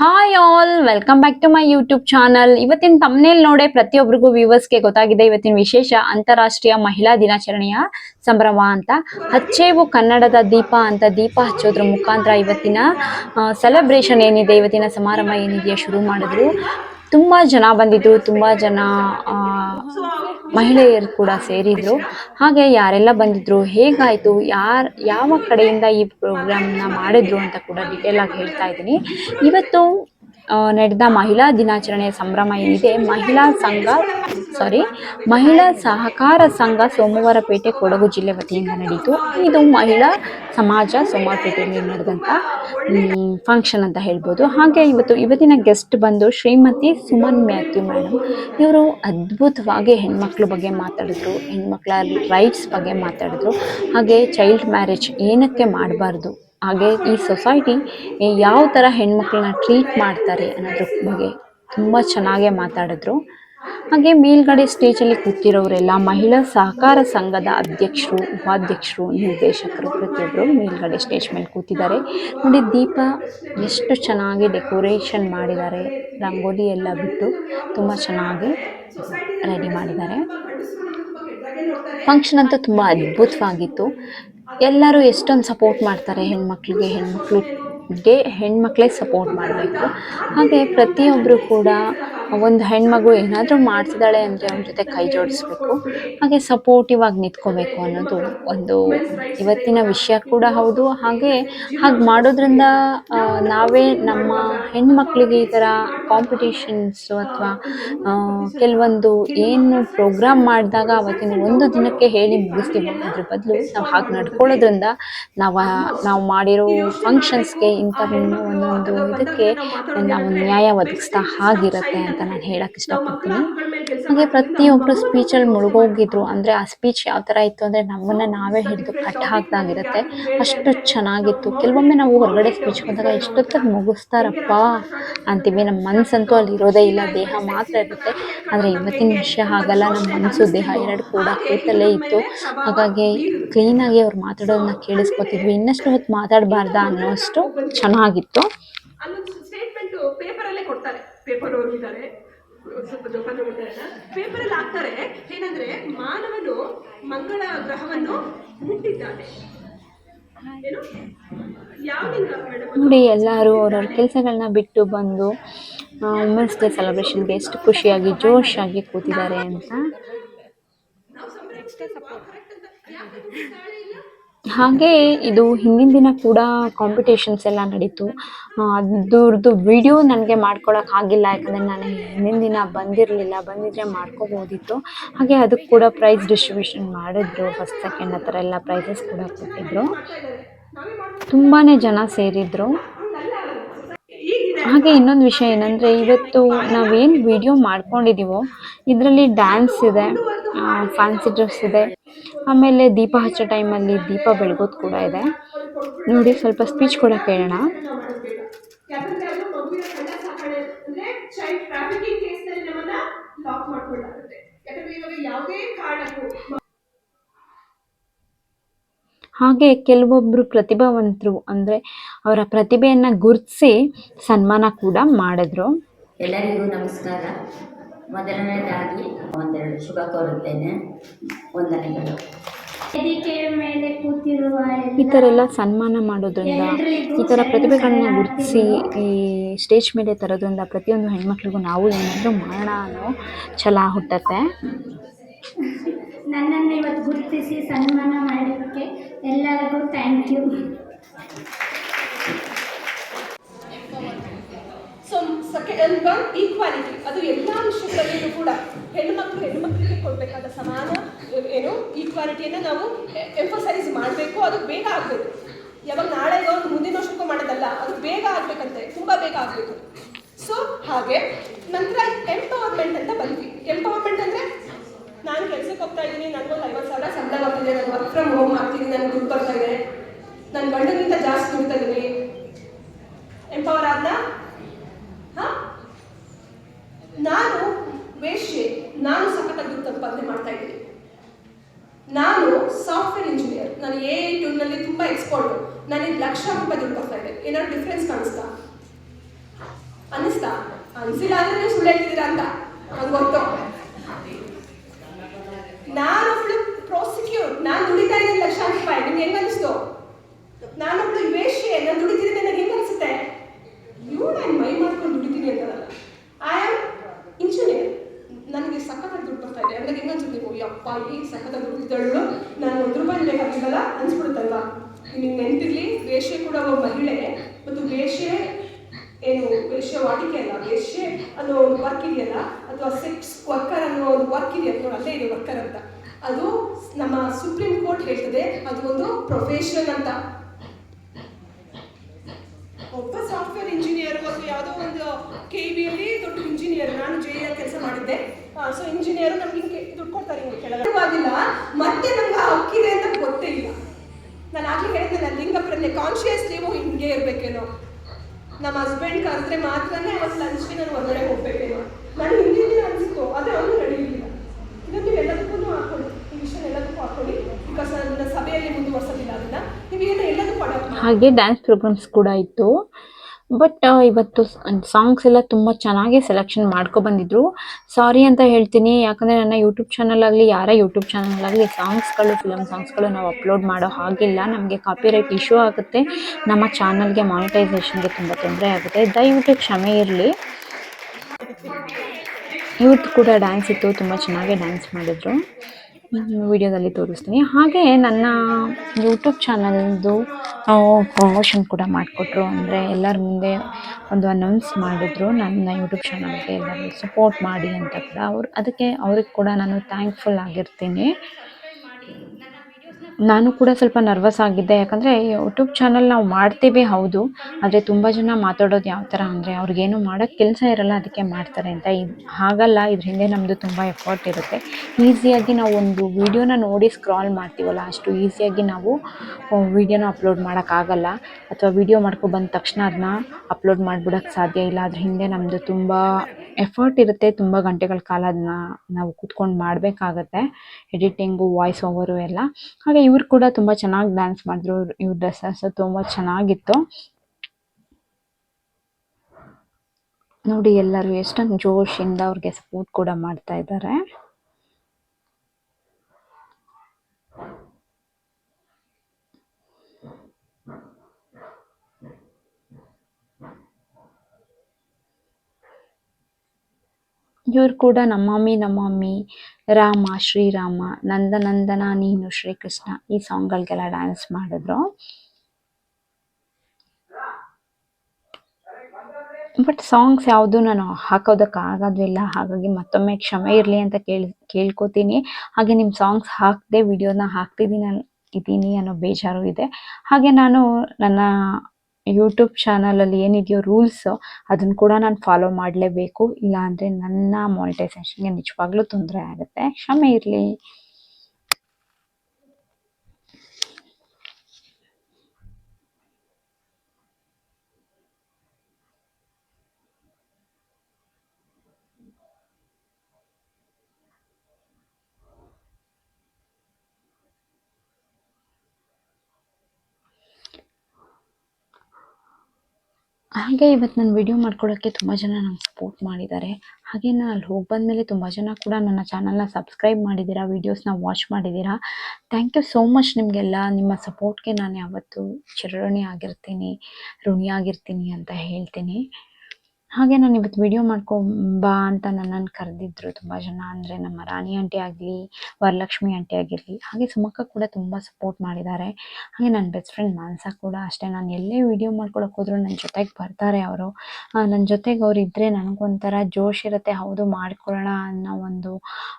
Hi all welcome back to my YouTube channel ಇವತ್ತಿನ ತಮ್ಮನೇಲ್ ನೋಡೆ ಪ್ರತಿಯೊಬ್ಬರಿಗೂ ವ್ಯೂವರ್ಸ್ಗೆ ಗೊತ್ತಾಗಿದೆ ಇವತ್ತಿನ ವಿಶೇಷ ಅಂತಾರಾಷ್ಟ್ರೀಯ ಮಹಿಳಾ ದಿನಾಚರಣೆಯ ಸಂಭ್ರಮ ಅಂತ. ಹಚ್ಚೇವು ಕನ್ನಡದ ದೀಪ ಅಂತ ದೀಪ ಹಚ್ಚೋದ್ರ ಮುಖಾಂತರ ಇವತ್ತಿನ ಸೆಲೆಬ್ರೇಷನ್ ಏನಿದೆ, ಇವತ್ತಿನ ಸಮಾರಂಭ ಏನಿದೆಯಾ ಶುರು ಮಾಡಿದ್ರು. ತುಂಬಾ ಜನ ಬಂದಿದ್ರು, ತುಂಬ ಜನ ಮಹಿಳೆಯರು ಕೂಡ ಸೇರಿದ್ರು. ಹಾಗೆ ಯಾರೆಲ್ಲ ಬಂದಿದ್ರು, ಹೇಗಾಯಿತು, ಯಾರು, ಯಾವ ಕಡೆಯಿಂದ ಈ ಪ್ರೋಗ್ರಾಮ್ನ ಮಾಡಿದ್ರು ಅಂತ ಕೂಡ ಡೀಟೇಲ್ ಆಗಿ ಹೇಳ್ತಾ ಇದ್ದೀನಿ. ಇವತ್ತು ನಡೆದ ಮಹಿಳಾ ದಿನಾಚರಣೆಯ ಸಂಭ್ರಮ ಏನಿದೆ? ಮಹಿಳಾ ಸಂಘ ಸಾರಿ ಮಹಿಳಾ ಸಹಕಾರ ಸಂಘ ಸೋಮವಾರಪೇಟೆ ಕೊಡಗು ಜಿಲ್ಲೆ ವತಿಯಿಂದ ನಡೀತು ಇದು ಮಹಿಳಾ ಸಮಾಜ ಸೋಮವಾರಪೇಟೆಯಲ್ಲಿ ನಡೆದಂಥ ಫಂಕ್ಷನ್ ಅಂತ ಹೇಳ್ಬೋದು. ಹಾಗೆ ಇವತ್ತು ಇವತ್ತಿನ ಗೆಸ್ಟ್ ಬಂದು ಶ್ರೀಮತಿ ಸುಮನ್ ಮ್ಯಾಥ್ಯೂ ಮೇಡಮ್ ಇವರು ಅದ್ಭುತವಾಗಿ ಹೆಣ್ಮಕ್ಳ ಬಗ್ಗೆ ಮಾತಾಡಿದ್ರು, ಹೆಣ್ಮಕ್ಳ ರೈಟ್ಸ್ ಬಗ್ಗೆ ಮಾತಾಡಿದ್ರು. ಹಾಗೆ ಚೈಲ್ಡ್ ಮ್ಯಾರೇಜ್ ಏನಕ್ಕೆ ಮಾಡಬಾರ್ದು? ಹಾಗೆ ಈ ಸೊಸೈಟಿ ಯಾವ ಥರ ಹೆಣ್ಮಕ್ಳನ್ನ ಟ್ರೀಟ್ ಮಾಡ್ತಾರೆ ಅನ್ನೋದ್ರ ಬಗ್ಗೆ ತುಂಬ ಚೆನ್ನಾಗೇ ಮಾತಾಡಿದ್ರು. ಹಾಗೆ ಮೇಲ್ಗಡೆ ಸ್ಟೇಜಲ್ಲಿ ಕೂತಿರೋರೆಲ್ಲ ಮಹಿಳಾ ಸಹಕಾರ ಸಂಘದ ಅಧ್ಯಕ್ಷರು, ಉಪಾಧ್ಯಕ್ಷರು, ನಿರ್ದೇಶಕರು ಪ್ರತಿಯೊಬ್ಬರು ಮೇಲ್ಗಡೆ ಸ್ಟೇಜ್ ಮೇಲೆ ಕೂತಿದ್ದಾರೆ. ನೋಡಿ ದೀಪ ಎಷ್ಟು ಚೆನ್ನಾಗಿ ಡೆಕೋರೇಷನ್ ಮಾಡಿದ್ದಾರೆ. ರಂಗೋಲಿ ಎಲ್ಲ ಬಿಟ್ಟು ತುಂಬ ಚೆನ್ನಾಗಿ ರೆಡಿ ಮಾಡಿದ್ದಾರೆ. ಫಂಕ್ಷನ್ ಅಂತೂ ತುಂಬ ಅದ್ಭುತವಾಗಿತ್ತು. ಎಲ್ಲರೂ ಎಷ್ಟೊಂದು ಸಪೋರ್ಟ್ ಮಾಡ್ತಾರೆ ಹೆಣ್ಮಕ್ಳಿಗೆ ಹೆಣ್ಮಕ್ಳಿಗೆ ಹೆಣ್ಮಕ್ಳೇ ಸಪೋರ್ಟ್ ಮಾಡಬೇಕು. ಹಾಗೆ ಪ್ರತಿಯೊಬ್ಬರು ಕೂಡ ಒಂದು ಹೆಣ್ಮಗು ಏನಾದರೂ ಮಾಡ್ತಿದ್ದಾಳೆ ಅಂದರೆ ಅವ್ರ ಜೊತೆ ಕೈ ಜೋಡಿಸ್ಬೇಕು. ಹಾಗೆ ಸಪೋರ್ಟಿವ್ ಆಗಿ ನಿಂತ್ಕೋಬೇಕು ಅನ್ನೋದು ಒಂದು ಇವತ್ತಿನ ವಿಷಯ ಕೂಡ ಹೌದು. ಹಾಗೆ ಹಾಗೆ ಮಾಡೋದ್ರಿಂದ ನಾವೇ ನಮ್ಮ ಹೆಣ್ಮಕ್ಳಿಗೆ ಈ ಥರ ಕಾಂಪಿಟೇಷನ್ಸು ಅಥವಾ ಕೆಲವೊಂದು ಏನು ಪ್ರೋಗ್ರಾಮ್ ಮಾಡಿದಾಗ ಅವತ್ತಿನ ಒಂದು ದಿನಕ್ಕೆ ಹೇಳಿ ಮುಗಿಸ್ತೀವಿ. ಅದ್ರ ಬದಲು ನಾವು ಹಾಗೆ ನಡ್ಕೊಳ್ಳೋದ್ರಿಂದ ನಾವು ನಾವು ಮಾಡಿರೋ ಫಂಕ್ಷನ್ಸ್ಗೆ ಇಂಥ ಒಂದು ಇದಕ್ಕೆ ನಾವು ನ್ಯಾಯ ಒದಗಿಸ್ತಾ ಹಾಗಿರುತ್ತೆ ಅಂತ ನಾನು ಹೇಳಕ್ ಇಷ್ಟಪಡ್ತೀನಿ. ಹಾಗೆ ಸ್ಪೀಚ್ ಸ್ಪೀಚಲ್ಲಿ ಮುಳುಗೋಗಿದ್ರು ಅಂದ್ರೆ ಆ ಸ್ಪೀಚ್ ಯಾವ ತರ ಇತ್ತು ಅಂದ್ರೆ ನಮ್ಮನ್ನ ನಾವೇ ಹಿಡಿದು ಕಟ್ ಹಾಕ್ದಾಗಿರುತ್ತೆ ಅಷ್ಟು ಚೆನ್ನಾಗಿತ್ತು. ಕೆಲವೊಮ್ಮೆ ನಾವು ಹೊರಗಡೆ ಸ್ಪೀಚ್ ಬಂದಾಗ ಎಷ್ಟೊತ್ತಿಗೆ ಮುಗಿಸ್ತಾರಪ್ಪ ಅಂತೀವಿ. ನಮ್ಮ ಮನ್ಸಂತೂ ಅಲ್ಲಿ ಇರೋದೇ ಇಲ್ಲ. ದೇಹ ಮಾತ್ರ ಇರುತ್ತೆ. ಆದರೆ ಇವತ್ತಿನ ವಿಷಯ ಆಗಲ್ಲ ನಮ್ಮ ಮನಸ್ಸು ದೇಹ ಎರಡು ಕೂಡ ಕೂತಲ್ಲೇ ಇತ್ತು. ಹಾಗಾಗಿ ಕ್ಲೀನಾಗಿ ಅವ್ರು ಮಾತಾಡೋದನ್ನ ಕೇಳಿಸ್ಕೊತಿದ್ವಿ. ಇನ್ನಷ್ಟು ಹೊತ್ತು ಮಾತಾಡಬಾರ್ದ ಅನ್ನೋಷ್ಟು ಚೆನ್ನಾಗಿತ್ತು. ಸ್ಟೇಟ್ಮೆಂಟ್ ಪೇಪರ್ ಅಲ್ಲೇ ಕೊಡ್ತಾರೆ. ಪೇಪರ್ ಇದ್ದಾರೆ ಸ್ವಲ್ಪ ಜೋಪಾನ ಪೇಪರ್ ಅಲ್ಲಿ ಹಾಕ್ತಾರೆ. ಏನಂದ್ರೆ ಮಾನವನು ಮಂಗಳ ಗ್ರಹವನ್ನು ಮುಟ್ಟಿದ್ದಾನೆ. ನೋಡಿ ಎಲ್ಲರೂ ಅವ್ರವ್ರ ಕೆಲಸಗಳನ್ನ ಬಿಟ್ಟು ಬಂದು ವುಮೆನ್ಸ್ ಡೇ ಸೆಲೆಬ್ರೇಷನ್ಗೆ ಎಷ್ಟು ಖುಷಿಯಾಗಿ ಜೋಶಾಗಿ ಕೂತಿದ್ದಾರೆ ಅಂತ. ಹಾಗೆ ಇದು ಹಿಂದಿನ ದಿನ ಕೂಡ ಕಾಂಪಿಟೇಷನ್ಸ್ ಎಲ್ಲ ನಡೀತು. ಅದ್ರದ್ದು ವಿಡಿಯೋ ನನಗೆ ಮಾಡ್ಕೊಳಕ್ಕೆ ಆಗಿಲ್ಲ, ಯಾಕಂದರೆ ನಾನು ಹಿಂದಿನ ದಿನ ಬಂದಿರಲಿಲ್ಲ, ಬಂದಿದ್ರೆ ಮಾಡ್ಕೋಬೋದಿತ್ತು. ಹಾಗೆ ಅದಕ್ಕೆ ಕೂಡ ಪ್ರೈಸ್ ಡಿಸ್ಟ್ರಿಬ್ಯೂಷನ್ ಮಾಡಿದ್ರು ಫಸ್ಟ್ ಸೆಕೆಂಡ್ ಆ ಥರ ಎಲ್ಲ ಪ್ರೈಸಸ್ ಕೂಡ ಕೊಟ್ಟಿದ್ರು. ತುಂಬಾ ಜನ ಸೇರಿದ್ರು. ಹಾಗೆ ಇನ್ನೊಂದು ವಿಷಯ ಏನಂದರೆ ಇವತ್ತು ನಾವೇನು ವಿಡಿಯೋ ಮಾಡ್ಕೊಂಡಿದ್ದೀವೋ ಇದರಲ್ಲಿ ಡ್ಯಾನ್ಸ್ ಇದೆ ಫ್ಯಾನ್ಸಿ ಡ್ರೆಸ್ ಇದೆ, ಆಮೇಲೆ ದೀಪ ಹಚ್ಚೋ ಟೈಮಲ್ಲಿ ದೀಪ ಬೆಳಗೋದು ಕೂಡ ಇದೆ. ನೋಡಿ, ಸ್ವಲ್ಪ ಸ್ಪೀಚ್ ಕೂಡ ಕೇಳೋಣ. ಯಾಕಂದ್ರೆ ಇವಾಗ ಯಾವುದೇ ಕಳ್ಳ ಸಾಕಣೆ ಅಂದ್ರೆ ಚೈಲ್ಡ್ ಟ್ರಾಫಿಕಿಂಗ್ ಕೇಸ್ನಲ್ಲಿ ನಮ್ಮನ್ನ ಲಾಕ್ ಮಾಡ್ಕೊಳ್ಳಾಗುತ್ತೆ ಯಾಕಂದ್ರೆ ಇವಾಗ ಯಾವುದೇ ಕಾರಣಕ್ಕೂ ಹಾಗೆ ಕೆಲವೊಬ್ಬರು ಪ್ರತಿಭಾವಂತರು ಅಂದರೆ ಅವರ ಪ್ರತಿಭೆಯನ್ನು ಗುರುತಿಸಿ ಸನ್ಮಾನ ಕೂಡ ಮಾಡಿದ್ರು. ಎಲ್ಲರಿಗೂ ನಮಸ್ಕಾರ. ಮೊದಲನೇದಾಗಿ ಒಂದೆರಡು ಶುಭ ಕೋರುತ್ತೇನೆ. ವಂದನೆಗಳು. ಈ ಥರ ಎಲ್ಲ ಸನ್ಮಾನ ಮಾಡೋದ್ರಿಂದ ಈ ಥರ ಪ್ರತಿಭೆಗಳನ್ನ ಗುರುತಿಸಿ ಈ ಸ್ಟೇಜ್ ಮೇಲೆ ತರೋದ್ರಿಂದ ಪ್ರತಿಯೊಂದು ಹೆಣ್ಮಕ್ಳಿಗೂ ನಾವು ಏನಾದರೂ ಮಾಡೋಣ ಅನ್ನೋ ಛಲ ಹುಟ್ಟತ್ತೆ. ನನ್ನನ್ನು ಇವತ್ತು ಗುರುತಿಸಿ ಸನ್ಮಾನ ಮಾಡಿದ್ದಕ್ಕೆ ಎಲ್ಲರಿಗೂ ಥ್ಯಾಂಕ್ ಯು ಸೊ ಈಕ್ವಾಲಿಟಿ ಅದು ಎಲ್ಲ ವಿಷಯಗಳಲ್ಲೂ ಕೂಡ ಹೆಣ್ಮಕ್ಳು ಹೆಣ್ಮಕ್ಳಿಗೆ ಕೊಡಬೇಕಾದ ಸಮಾನ ಏನು ಈಕ್ವಾಲಿಟಿಯನ್ನು ನಾವು ಎಂಫಸೈಸ್ ಮಾಡಬೇಕು. ಅದು ಬೇಗ ಆಗಬೇಕು. ಯಾವಾಗ ನಾಳೆ ಒಂದು ಮುಂದಿನ ವರ್ಷಕ್ಕೂ ಮಾಡೋದಲ್ಲ, ಅದು ಬೇಗ ಆಗಬೇಕಂತೆ. ತುಂಬ ಬೇಗ ಆಗಬೇಕು. ಸೊ ಹಾಗೆ ನಂತರ ಎಂಪವರ್ಮೆಂಟ್ ಅಂತ ಬಂದ್ವಿ. ಎಂಪವರ್ಮೆಂಟ್ ಅಂದರೆ ನಾನು ಕೆಲಸಕ್ಕೆ ಹೋಗ್ತಾ ಇದ್ದೀನಿ ನನಗೊಂದು ಐವತ್ತು ಸಾವಿರ ಸಂಬಳ ಬರ್ತಿದೆ, ನಾನು ವರ್ಕ್ ಫ್ರಮ್ ಹೋಮ್ ಮಾಡ್ತೀನಿ, ನನಗೆ ದುಡ್ಡು ಬರ್ತಾ ಇದೆ. ನನ್ನ ಗಂಡನಿಂದ ಜಾಸ್ತಿ ದುಡ್ತಾ ಇದ್ದೀನಿ ಎಂಪವರ್ ಆದ? ನಾನು ವೇಶ್ಯೆ, ನಾನು ಸಖತ್ತಾಗಿ ದುಡ್ಡು ಸಂಪಾದನೆ ಮಾಡ್ತಾ ಇದ್ದೀನಿ. ನಾನು ಸಾಫ್ಟ್ವೇರ್ ಇಂಜಿನಿಯರ್ ನಾನು ಎ ಐ ಟೂಲ್ನಲ್ಲಿ ತುಂಬ ಎಕ್ಸ್ಪರ್ಟ್ ನನಗೆ ಲಕ್ಷ ರೂಪಾಯಿ ದುಡ್ಡು ಬರ್ತಾ ಇದೆ. ಏನಾದ್ರು ಡಿಫ್ರೆನ್ಸ್ ಕಾಣಿಸ್ತಾ? ಅನಿಸ್ತಾ ಅನಿಸಿಲ್ಲ ಅಂದ್ರೆ ನೀವು ಸುಳ್ಳು ಹೇಳ್ತಿದ್ದೀರಾ ಅಂತ? ನಂಗೆ ಗೊತ್ತು. ನಾನೊಬ್ಳು ಪ್ರಾಸಿಕ್ಯೂಟ್ ನಾನು ದುಡಿತಾ ಇದ್ದೀನಿ ಲಕ್ಷಾಂತರ ರೂಪಾಯಿ, ನಿಮ್ಗೆ ಹೆಂಗ್ ಅನಿಸ್ತು? ನಾನೊಬ್ಳು ವೇಷ್ಯೆ ನಾನು ದುಡಿತಿದ್ದೀನಿ ನನಗೆ ಹೆಂಗ್ ಅನಿಸುತ್ತೆ? ಇವು ನಾನು ಮೈ ಮಾಡ್ಕೊಂಡು ದುಡಿತೀನಿ ಅಂತನಲ್ಲ ಐ ಆಮ್ ಇಂಜಿನಿಯರ್ ನನಗೆ ಸಖತ್ತಾಗಿ ದುಡ್ಡು ಬರ್ತಾ ಇದೆ. ಅಂದ್ರೆ ಹೆಂಗ ಅನ್ಸುತ್ತೆ ನೀವು? ಯಪ್ಪ, ಈ ಸಖತ್ತಾಗಿ ದುಡ್ಡಿದ್ದಳು ನಾನು ಒಂದು ರೂಪಾಯಿ ಬೇಕಾಗಿದ್ದಲ್ಲ ಅನ್ಸ್ಬಿಡುತ್ತಲ್ವಾ? ನಿಮ್ಗೆ ನೆನಪಿರ್ಲಿ, ವೇಶ್ಯೆ ಕೂಡ ಒಬ್ಬ ಮಹಿಳೆ, ಮತ್ತು ವೇಶ್ಯೆ ಏನು ವೇಶ್ಯವಾಟಿಕೆ ಅಲ್ಲ ವೇಶ್ಯೆ ಅನ್ನೋ ಒಂದು ವರ್ಕ್ ಇದೆಯಲ್ಲ, ಅಥವಾ ಸೆಕ್ಸ್ ವರ್ಕರ್ ಅನ್ನೋ ಒಂದು ವರ್ಕ್ ಇದೆಯಲ್ಲ, ನೋಡಿ, ಅಲ್ಲೇ ಇದೆ ವರ್ಕರ್ ಅಂತ. ಅದು ನಮ್ಮ ಸುಪ್ರೀಂ ಕೋರ್ಟ್ ಹೇಳ್ತದೆ, ಅದು ಒಂದು ಪ್ರೊಫೆಷನ್ ಅಂತ. ಒಬ್ಬ ಸಾಫ್ಟ್ವೇರ್ ಇಂಜಿನಿಯರ್ ಅಥವಾ ಯಾವುದೋ ಒಂದು ಕೆ ಬಿಯಲ್ಲಿ ದೊಡ್ಡ ಇಂಜಿನಿಯರ್ ನಾನು ಜೆ ಕೆಲಸ ಮಾಡಿದ್ದೆ. ಸೊ ಇಂಜಿನಿಯರ್ ನಮ್ಗೆ ಹಿಂಗೆ ದುಡ್ಡು ಕೊಡ್ತಾರೆ ಹಿಂಗೆ ಕೆಳಗಿಲ್ಲ ಮತ್ತೆ ನಮ್ಗೆ ಹಕ್ಕಿದೆ ಅಂತ ಗೊತ್ತೇ ಇಲ್ಲ. ನಾನು ಆಗ್ಲೇ ಹೇಳಿದ್ದೆ ನಾನು ಲಿಂಗ ಕಾನ್ಶಿಯಸ್ ನೀವು ಹಿಂಗೆ ಇರಬೇಕೇನೋ. ನಮ್ಮ ಹಸ್ಬೆಂಡ್ ಕರೆದ್ರೆ ಮಾತ್ರನೇ ಅವತ್ತು ಲಂಚ್ಗೆ ನಾನು ಹೊರಗಡೆ ಹೋಗ್ಬೇಕೇನೋ ನಾನು ಹಿಂದಿನ ದಿನ ಅನಿಸಿತ್ತು, ಆದರೆ ಅವನು ನಡೆಯಲಿಲ್ಲ ಇದನ್ನು ನೀವು ಎಲ್ಲದಕ್ಕೂ ಹಾಕೊಳ್ಳಿ. ಈ ವಿಷಯ ಎಲ್ಲದಕ್ಕೂ ಹಾಕೊಳ್ಳಿ. ಬಿಕಾಸ್ ನಾನು ಸಭೆಯಲ್ಲಿ ಮುಂದುವರ್ಸೋದಿಲ್ಲ ಅದನ್ನ. ನೀವು ಇದನ್ನ ಎಲ್ಲದಕ್ಕೂ ಹಾಗೆ ಡ್ಯಾನ್ಸ್ ಪ್ರೋಗ್ರಾಮ್ಸ್ ಕೂಡ ಇತ್ತು. ಬಟ್ ಇವತ್ತು ಸಾಂಗ್ಸ್ ಎಲ್ಲ ತುಂಬ ಚೆನ್ನಾಗಿ ಸೆಲೆಕ್ಷನ್ ಮಾಡ್ಕೊ ಬಂದಿದ್ರು. ಸಾರಿ ಅಂತ ಹೇಳ್ತೀನಿ. ಯಾಕಂದರೆ ನನ್ನ ಯೂಟ್ಯೂಬ್ ಚಾನಲ್ ಆಗಲಿ ಯಾರೇ ಯೂಟ್ಯೂಬ್ ಚಾನಲ್ ಆಗಲಿ ಸಾಂಗ್ಸ್ಗಳು ಫಿಲಮ್ ಸಾಂಗ್ಸ್ಗಳು ನಾವು ಅಪ್ಲೋಡ್ ಮಾಡೋ ಹಾಗಿಲ್ಲ. ನಮಗೆ ಕಾಪಿರೈಟ್ ಇಶ್ಯೂ ಆಗುತ್ತೆ. ನಮ್ಮ ಚಾನಲ್ಗೆ ಮಾನಿಟೈಸೇಷನ್ಗೆ ತುಂಬ ತೊಂದರೆ ಆಗುತ್ತೆ. ದಯವಿಟ್ಟು ಕ್ಷಮೆ ಇರಲಿ. ಇವತ್ತು ಕೂಡ ಡ್ಯಾನ್ಸ್ ಇತ್ತು. ತುಂಬ ಚೆನ್ನಾಗಿ ಡ್ಯಾನ್ಸ್ ಮಾಡಿದ್ರು. ವಿಡಿಯೋದಲ್ಲಿ ತೋರಿಸ್ತೀನಿ. ಹಾಗೆ ನನ್ನ ಯೂಟ್ಯೂಬ್ ಚಾನಲ್ದು ಪ್ರಮೋಷನ್ ಕೂಡ ಮಾಡಿಕೊಟ್ರು. ಅಂದರೆ ಎಲ್ಲರ ಮುಂದೆ ಒಂದು ಅನೌನ್ಸ್ ಮಾಡಿದ್ರು ನನ್ನ ಯೂಟ್ಯೂಬ್ ಚಾನಲ್ಗೆ ಎಲ್ಲರೂ ಸಪೋರ್ಟ್ ಮಾಡಿ ಅಂತ ಕೂಡ. ಅವ್ರು, ಅದಕ್ಕೆ ಅವ್ರಿಗೆ ಕೂಡ ನಾನು ಥ್ಯಾಂಕ್ಫುಲ್ ಆಗಿರ್ತೀನಿ. ನಾನು ಕೂಡ ಸ್ವಲ್ಪ ನರ್ವಸ್ ಆಗಿದ್ದೆ. ಯಾಕಂದರೆ ಯೂಟ್ಯೂಬ್ ಚಾನಲ್ ನಾವು ಮಾಡ್ತೀವಿ, ಹೌದು. ಆದರೆ ತುಂಬ ಜನ ಮಾತಾಡೋದು ಯಾವ ಥರ ಅಂದರೆ ಅವ್ರಿಗೇನು ಮಾಡೋಕ್ಕೆ ಕೆಲಸ ಇರಲ್ಲ, ಅದಕ್ಕೆ ಮಾಡ್ತಾರೆ ಅಂತ. ಇದು ಹಾಗಲ್ಲ, ಇದ್ರ ಹಿಂದೆ ನಮ್ಮದು ತುಂಬ ಎಫರ್ಟ್ ಇರುತ್ತೆ. ಈಸಿಯಾಗಿ ನಾವು ಒಂದು ವೀಡಿಯೋನ ನೋಡಿ ಸ್ಕ್ರಾಲ್ ಮಾಡ್ತೀವಲ್ಲ, ಅಷ್ಟು ಈಸಿಯಾಗಿ ನಾವು ವೀಡಿಯೋನ ಅಪ್ಲೋಡ್ ಮಾಡೋಕ್ಕಾಗಲ್ಲ ಅಥವಾ ವೀಡಿಯೋ ಮಾಡ್ಕೊ ಬಂದ ತಕ್ಷಣ ಅದನ್ನ ಅಪ್ಲೋಡ್ ಮಾಡಿಬಿಡೋಕ್ಕೆ ಸಾಧ್ಯ ಇಲ್ಲ. ಅದ್ರ ಹಿಂದೆ ನಮ್ಮದು ತುಂಬ ಎಫರ್ಟ್ ಇರುತ್ತೆ ತುಂಬ ಗಂಟೆಗಳ ಕಾಲ ಅದನ್ನ ನಾವು ಕೂತ್ಕೊಂಡು ಮಾಡಬೇಕಾಗತ್ತೆ. ಎಡಿಟಿಂಗು ವಾಯ್ಸ್ ಓವರು ಎಲ್ಲ. ಹಾಗೆ ಇವ್ರು ಕೂಡ ತುಂಬ ಚೆನ್ನಾಗಿ ಡ್ಯಾನ್ಸ್ ಮಾಡಿದ್ರು. ಇವ್ರ ಡ್ರೆಸ್ಸಸ್ ತುಂಬ ಚೆನ್ನಾಗಿತ್ತು. ನೋಡಿ ಎಲ್ಲರೂ ಎಷ್ಟೊಂದು ಜೋಶಿಂದ ಅವ್ರಿಗೆ ಸಪೋರ್ಟ್ ಕೂಡ ಮಾಡ್ತಾ ಇದ್ದಾರೆ. ಇವ್ರು ಕೂಡ ನಮ್ಮಮ್ಮಿ ನಮ್ಮಮ್ಮಿ, ರಾಮ, ಶ್ರೀರಾಮ, ನಂದನಂದನ, ನೀನು ಶ್ರೀಕೃಷ್ಣ ಈ ಸಾಂಗ್ಗಳಿಗೆಲ್ಲ ಡ್ಯಾನ್ಸ್ ಮಾಡಿದ್ರು. ಬಟ್ ಸಾಂಗ್ಸ್ ಯಾವುದು ನಾನು ಹಾಕೋದಕ್ಕೆ ಹಾಕೋದಕ್ಕಾಗೋದಿಲ್ಲ ಹಾಗಾಗಿ ಮತ್ತೊಮ್ಮೆ ಕ್ಷಮೆ ಇರಲಿ ಅಂತ ಕೇಳಿ, ಕೇಳ್ಕೊತೀನಿ. ಹಾಗೆ ನಿಮ್ಮ ಸಾಂಗ್ಸ್ ಹಾಕದೆ ವಿಡಿಯೋನ ಹಾಕ್ತಿದ್ದೀನಿ ಇದ್ದೀನಿ ಅನ್ನೋ ಬೇಜಾರು ಇದೆ. ಹಾಗೆ ನಾನು ನನ್ನ ಯೂಟ್ಯೂಬ್ ಚಾನಲಲ್ಲಿ ಏನಿದೆಯೋ ರೂಲ್ಸ್ ಅದನ್ನು ಕೂಡ ನಾನು ಫಾಲೋ ಮಾಡಲೇಬೇಕು. ಇಲ್ಲ ಅಂದರೆ ನನ್ನ ಮಾನಿಟೈಸೇಷನ್ಗೆ ನಿಜವಾಗ್ಲೂ ತೊಂದರೆ ಆಗುತ್ತೆ. ಕ್ಷಮೆ ಇರಲಿ. ಹಾಗೆ ಇವತ್ತು ನಾನು ವಿಡಿಯೋ ಮಾಡ್ಕೊಳ್ಳೋಕ್ಕೆ ತುಂಬ ಜನ ನಂಗೆ ಸಪೋರ್ಟ್ ಮಾಡಿದ್ದಾರೆ. ಹಾಗೆ ನಾನು ಅಲ್ಲಿ ಹೋಗಿ ಬಂದಮೇಲೆ ತುಂಬ ಜನ ಕೂಡ ನನ್ನ ಚಾನಲ್ನ ಸಬ್ಸ್ಕ್ರೈಬ್ ಮಾಡಿದ್ದೀರಾ ವೀಡಿಯೋಸ್ನ ವಾಚ್ ಮಾಡಿದ್ದೀರಾ. ಥ್ಯಾಂಕ್ ಯು ಸೋ ಮಚ್ ನಿಮಗೆಲ್ಲ. ನಿಮ್ಮ ಸಪೋರ್ಟ್ಗೆ ನಾನು ಯಾವತ್ತೂ ಚಿರಋಣಿ ಆಗಿರ್ತೀನಿ ಋಣಿಯಾಗಿರ್ತೀನಿ ಅಂತ ಹೇಳ್ತೀನಿ. ಹಾಗೆ ನಾನು ಇವತ್ತು ವಿಡಿಯೋ ಮಾಡ್ಕೊ ಬಾ ಅಂತ ನನ್ನನ್ನು ಕರೆದಿದ್ರು ತುಂಬ ಜನ. ಅಂದರೆ ನಮ್ಮ ರಾಣಿ ಆಂಟಿ ಆಗಲಿ, ವರಲಕ್ಷ್ಮಿ ಆಂಟಿ ಆಗಿರಲಿ, ಹಾಗೆ ಸುಮಕ್ಕ ಕೂಡ ತುಂಬ ಸಪೋರ್ಟ್ ಮಾಡಿದ್ದಾರೆ. ಹಾಗೆ ನನ್ನ ಬೆಸ್ಟ್ ಫ್ರೆಂಡ್ ಮಾನಸ ಕೂಡ ಅಷ್ಟೇ. ನಾನು ಎಲ್ಲೇ ವಿಡಿಯೋ ಮಾಡ್ಕೊಳಕ್ಕೆ ಹೋದ್ರು ನನ್ನ ಜೊತೆಗೆ ಬರ್ತಾರೆ ಅವರು. ನನ್ನ ಜೊತೆಗೆ ಅವ್ರು ಇದ್ದರೆ ನನಗೊಂಥರ ಜೋಶ್ ಇರುತ್ತೆ. ಹೌದು ಮಾಡ್ಕೊಳ್ಳೋಣ ಅನ್ನೋ ಒಂದು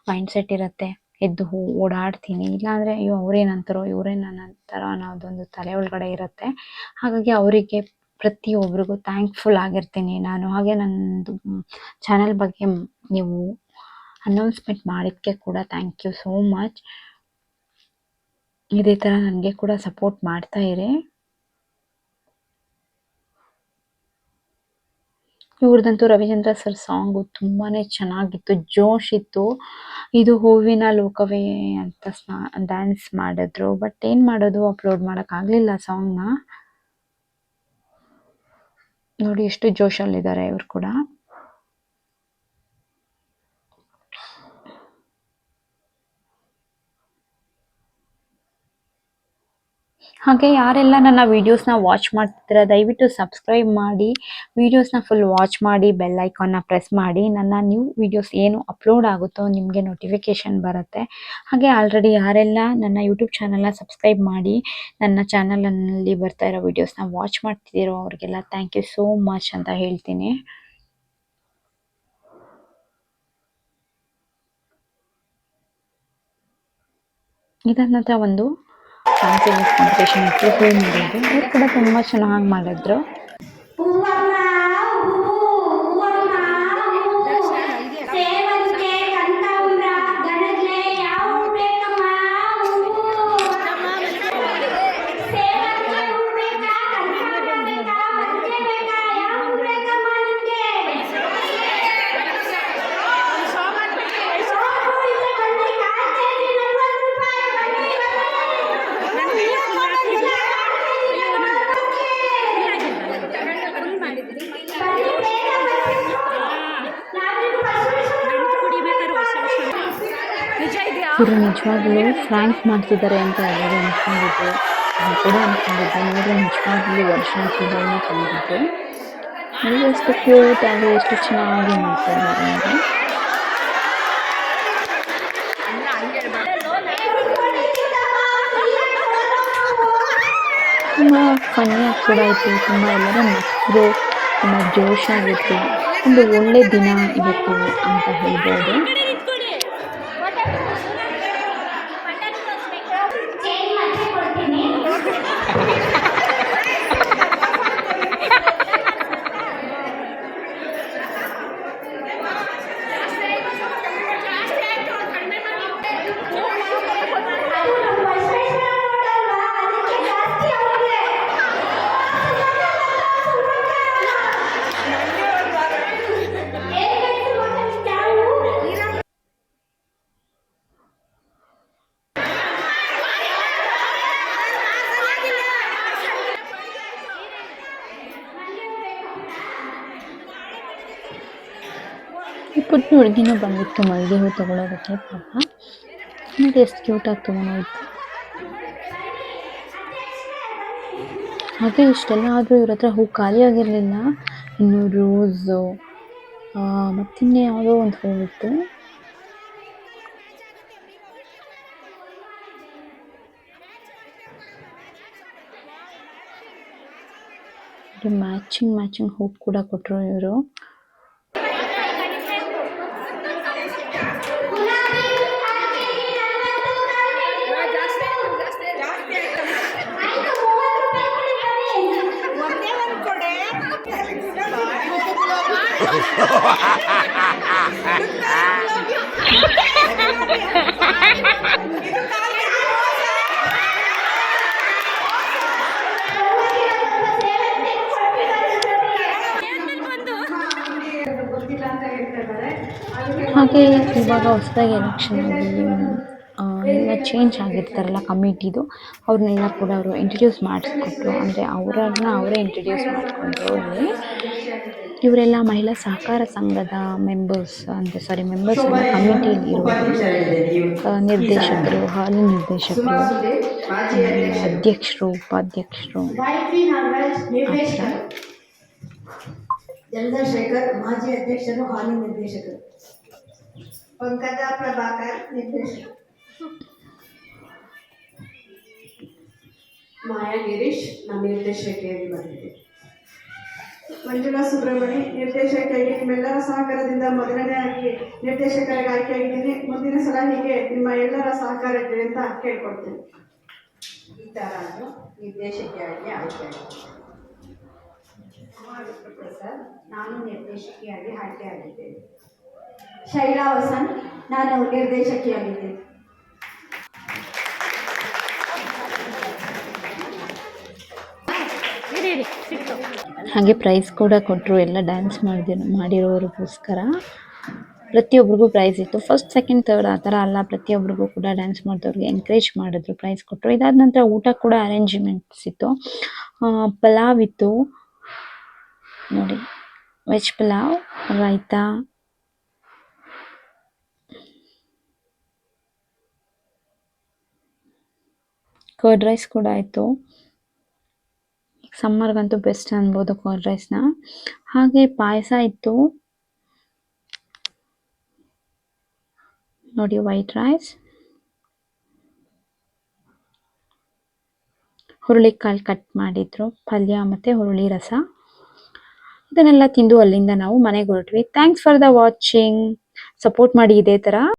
ಮೈಂಡ್ಸೆಟ್ ಇರುತ್ತೆ. ಎದ್ದು ಹೂ, ಓಡಾಡ್ತೀನಿ. ಇಲ್ಲಾಂದರೆ ಅಯ್ಯೋ, ಅವ್ರೇನಂತಾರೋ, ಇವ್ರೇನಂತಾರೋ ಅನ್ನೋದೊಂದು ತಲೆ ಒಳಗಡೆ ಇರುತ್ತೆ. ಹಾಗಾಗಿ ಅವರಿಗೆ ಪ್ರತಿಯೊಬ್ಬರಿಗೂ ಥ್ಯಾಂಕ್ಫುಲ್ ಆಗಿರ್ತೀನಿ ನಾನು. ಹಾಗೆ ನನ್ನದು ಚಾನಲ್ ಬಗ್ಗೆ ನೀವು ಅನೌನ್ಸ್ಮೆಂಟ್ ಮಾಡಿದ್ದಕ್ಕೆ ಕೂಡ ಥ್ಯಾಂಕ್ ಯು ಸೋ ಮಚ್ ಇದೇ ಥರ ನನಗೆ ಕೂಡ ಸಪೋರ್ಟ್ ಮಾಡ್ತಾ ಇರಿ. ಇವ್ರದ್ದಂತೂ ರವಿಚಂದ್ರ ಸರ್ ಸಾಂಗು ತುಂಬಾ ಚೆನ್ನಾಗಿತ್ತು, ಜೋಶ್ ಇತ್ತು. ಇದು ಹೂವಿನ ಲೋಕವೇ ಅಂತ ಸ್ನಾ ಡ್ಯಾನ್ಸ್ ಮಾಡಿದ್ರು. ಬಟ್ ಏನು ಮಾಡೋದು ಅಪ್ಲೋಡ್ ಮಾಡೋಕ್ಕಾಗಲಿಲ್ಲ ಸಾಂಗ್ನ ನೋಡಿ ಎಷ್ಟು ಜೋಶಲ್ಲಿದ್ದಾರೆ ಇವ್ರು ಕೂಡ. ಹಾಗೆ ಯಾರೆಲ್ಲ ನನ್ನ ವೀಡಿಯೋಸ್ನ ವಾಚ್ ಮಾಡ್ತಿದ್ದೀರಾ, ದಯವಿಟ್ಟು ಸಬ್ಸ್ಕ್ರೈಬ್ ಮಾಡಿ ವೀಡಿಯೋಸ್ನ ಫುಲ್ ವಾಚ್ ಮಾಡಿ ಬೆಲ್ ಐಕಾನ್ನ ಪ್ರೆಸ್ ಮಾಡಿ. ನನ್ನ ನ್ಯೂ ವೀಡಿಯೋಸ್ ಏನು ಅಪ್ಲೋಡ್ ಆಗುತ್ತೋ ನಿಮಗೆ ನೋಟಿಫಿಕೇಷನ್ ಬರುತ್ತೆ. ಹಾಗೆ ಆಲ್ರೆಡಿ ಯಾರೆಲ್ಲ ನನ್ನ ಯೂಟ್ಯೂಬ್ ಚಾನಲ್ನ ಸಬ್ಸ್ಕ್ರೈಬ್ ಮಾಡಿ, ನನ್ನ ಚಾನಲಲ್ಲಿ ಬರ್ತಾ ಇರೋ ವೀಡಿಯೋಸ್ನ ವಾಚ್ ಮಾಡ್ತಿದ್ದೀರೋ ಅವ್ರಿಗೆಲ್ಲ ಥ್ಯಾಂಕ್ ಯು ಸೋ ಮಚ್ ಅಂತ ಹೇಳ್ತೀನಿ. ಇದಾದ ನಂತರ ಒಂದು ಫ್ಯಾನ್ಸಿ ಕಾಂಪಿಟೇಷನ್ ಇತ್ತು ಹೂ ಕೂಡ ತುಂಬ ಚೆನ್ನಾಗಿ ಮಾಡಿದ್ರು. ಇವರು ನಿಜವಾಗ್ಲೂ ಫ್ರ್ಯಾಂಕ್ ಮಾಡ್ತಿದ್ದಾರೆ ಅಂತ ಎಲ್ಲರೂ ಅಂದ್ಕೊಂಡಿದ್ರು ನಾನು ಕೂಡ ಅಂದ್ಕೊಂಡಿದ್ದೆ ನೋಡಿದ್ರೆ ನಿಜವಾಗ್ಲೂ ವರ್ಷ ಸುಧಾರಣೆ ತಂದಿದ್ದು ನನಗೆ ಎಷ್ಟು ಕ್ಯೂಟ್ ಆಗಿ ಎಷ್ಟು ಚೆನ್ನಾಗಿ ಮಾಡ್ತಾ ಇದ್ದಾರೆ ಅಂದರೆ ತುಂಬ ಫನ್ನಿಯಾಗಿ ಕೂಡ ಇತ್ತು. ತುಂಬ ಎಲ್ಲರೂ ನಕ್ಕರು ತುಂಬ ಜೋಶಾಗಿತ್ತು ಒಂದು ಒಳ್ಳೆ ದಿನ ಇವತ್ತು ಅಂತ ಹೇಳ್ಬೋದು ಚೇಂಜ್ ಮಾಡಿ ಕೊಡ್ತೀನಿ ಅದು ನಮ್ಮ ಬಸವೇಶ್ವರ ನೋಡಲ್ವಾ ಅದಕ್ಕೆ ಜಾಸ್ತಿ ಅವ್ರಿಗೆ ಏನ್ ಬೇಕು ಗೊತ್ತಾ ನಾವು ಈ ಪುಟ್ಟ ಹುಡುಗಿನೂ ಬಂದಿತ್ತು ಮಲ್ಲಿಗೆ ಹೂ ತಗೊಳ್ಳೋದಕ್ಕೆ ಪಾಪ. ಮತ್ತೆ ಎಷ್ಟು ಕ್ಯೂಟಾಗಿ ತೊಗೊಂಡೋಯ್ತು. ಹಾಗೆ ಇಷ್ಟೆಲ್ಲ ಆದರೂ ಇವ್ರ ಹತ್ರ ಹೂ ಖಾಲಿ ಆಗಿರಲಿಲ್ಲ. ಇನ್ನು ರೋಸು ಮತ್ತಿನ್ನೇ ಯಾವುದೋ ಒಂದು ಹೂವಿತ್ತು ಮ್ಯಾಚಿಂಗ್ ಮ್ಯಾಚಿಂಗ್ ಹೂ ಕೂಡ ಕೊಟ್ಟರು ಇವರು. ಹಾಗೆ ಇವಾಗ ಹೊಸದಾಗಿ ಎಲೆಕ್ಷನ್ ಎಲ್ಲ ಚೇಂಜ್ ಆಗಿರ್ತಾರಲ್ಲ ಕಮಿಟಿದು, ಅವ್ರನ್ನೆಲ್ಲ ಕೂಡ ಅವರು ಇಂಟ್ರಡ್ಯೂಸ್ ಮಾಡಿಸ್ಕೊಟ್ರು. ಅಂದರೆ ಅವರನ್ನ ಅವರೇ ಇಂಟ್ರಡ್ಯೂಸ್ ಮಾಡಿಕೊಂಡ್ರು ಇಲ್ಲಿ ಇವರೆಲ್ಲ ಮಹಿಳಾ ಸಹಕಾರ ಸಂಘದ ಮೆಂಬರ್ಸ್ ಅಂದರೆ ಸಾರಿ ಮೆಂಬರ್ಸ್ ಅಲ್ಲ ಕಮಿಟಿಯಲ್ಲಿ ಇರೋರು ಆ, ನಿರ್ದೇಶಕರು ಹಾಲಿ ನಿರ್ದೇಶಕರು ಆಮೇಲೆ ಅಧ್ಯಕ್ಷರು. ಉಪಾಧ್ಯಕ್ಷರು. ಗಾಯತ್ರಿ ನಾಗರಾಜ್ ನಿರ್ದೇಶಕರು. ಚಂದ್ರಶೇಖರ್ ಮಾಜಿ ಅಧ್ಯಕ್ಷರು ಹಾಲಿ ನಿರ್ದೇಶಕರು. ಪಂಕಜ ಪ್ರಭಾಕರ್ ನಿರ್ದೇಶಕರು. ಮಾಯಾ ಗಿರೀಶ್ ನಾನು ನಿರ್ದೇಶಕಿಯಾಗಿ ಬಂದಿದ್ದೆ ಮಂಜುಳಾ ಸುಬ್ರಹ್ಮಣಿ ನಿರ್ದೇಶಕಿಯಾಗಿ ನಿಮ್ಮೆಲ್ಲರ ಸಹಕಾರದಿಂದ ಮೊದಲನೇ ಆಗಿ ನಿರ್ದೇಶಕರಾಗಿ ಆಯ್ಕೆಯಾಗಿದ್ದೀನಿ. ಮುಂದಿನ ಸಲ ಹೀಗೆ ನಿಮ್ಮ ಎಲ್ಲರ ಸಹಕಾರ ಇದೆ ಅಂತ ಕೇಳ್ಕೊಡ್ತೀನಿ. ಈ ಥರ ನಿರ್ದೇಶಕಿಯಾಗಿ ಆಯ್ಕೆಯಾಗಿದ್ದೀನಿ ಸರ್, ನಾನು ನಿರ್ದೇಶಕಿಯಾಗಿ ಆಯ್ಕೆಯಾಗಿದ್ದೇನೆ. ಶೈಲಾ ವಸನ್ ನಾನು ನಿರ್ದೇಶಕಿಯಾಗಿದ್ದೇನೆ. ಹಾಗೆ ಪ್ರೈಸ್ ಕೂಡ ಕೊಟ್ಟರು ಎಲ್ಲ ಡ್ಯಾನ್ಸ್ ಮಾಡಿದ ಮಾಡಿರೋರಿಗೋಸ್ಕರ ಪ್ರತಿಯೊಬ್ಬರಿಗೂ ಪ್ರೈಸ್ ಇತ್ತು. ಫಸ್ಟ್ ಸೆಕೆಂಡ್ ಥರ್ಡ್ ಆ ಥರ ಅಲ್ಲ ಪ್ರತಿಯೊಬ್ಬರಿಗೂ ಕೂಡ ಡ್ಯಾನ್ಸ್ ಮಾಡಿದವ್ರಿಗೆ ಎನ್ಕರೇಜ್ ಮಾಡಿದ್ರು ಪ್ರೈಸ್ ಕೊಟ್ಟರು ಇದಾದ ನಂತರ ಊಟ ಕೂಡ ಅರೇಂಜ್ಮೆಂಟ್ಸ್ ಇತ್ತು. ಪಲಾವ್ ಇತ್ತು. ನೋಡಿ veg pulao, raita. Curd rice ಕೂಡ ಆಯಿತು. ಸಮ್ಮರ್ಗಂತೂ ಬೆಸ್ಟ್ ಅನ್ಬೋದು ಕರ್ಡ್ ರೈಸ್ನ ಹಾಗೆ ಪಾಯಸ ಇತ್ತು. ನೋಡಿ ವೈಟ್ ರೈಸ್ ಹುರುಳಿಕಾಳು ಕಟ್ ಮಾಡಿದ್ರು. ಪಲ್ಯ ಮತ್ತು ಹುರುಳಿ ರಸ. ಇದನ್ನೆಲ್ಲ ತಿಂದು ಅಲ್ಲಿಂದ ನಾವು ಮನೆಗೆ ಹೊರಟ್ವಿ. Thanks for the watching support ಮಾಡಿ ಇದೇ ಥರ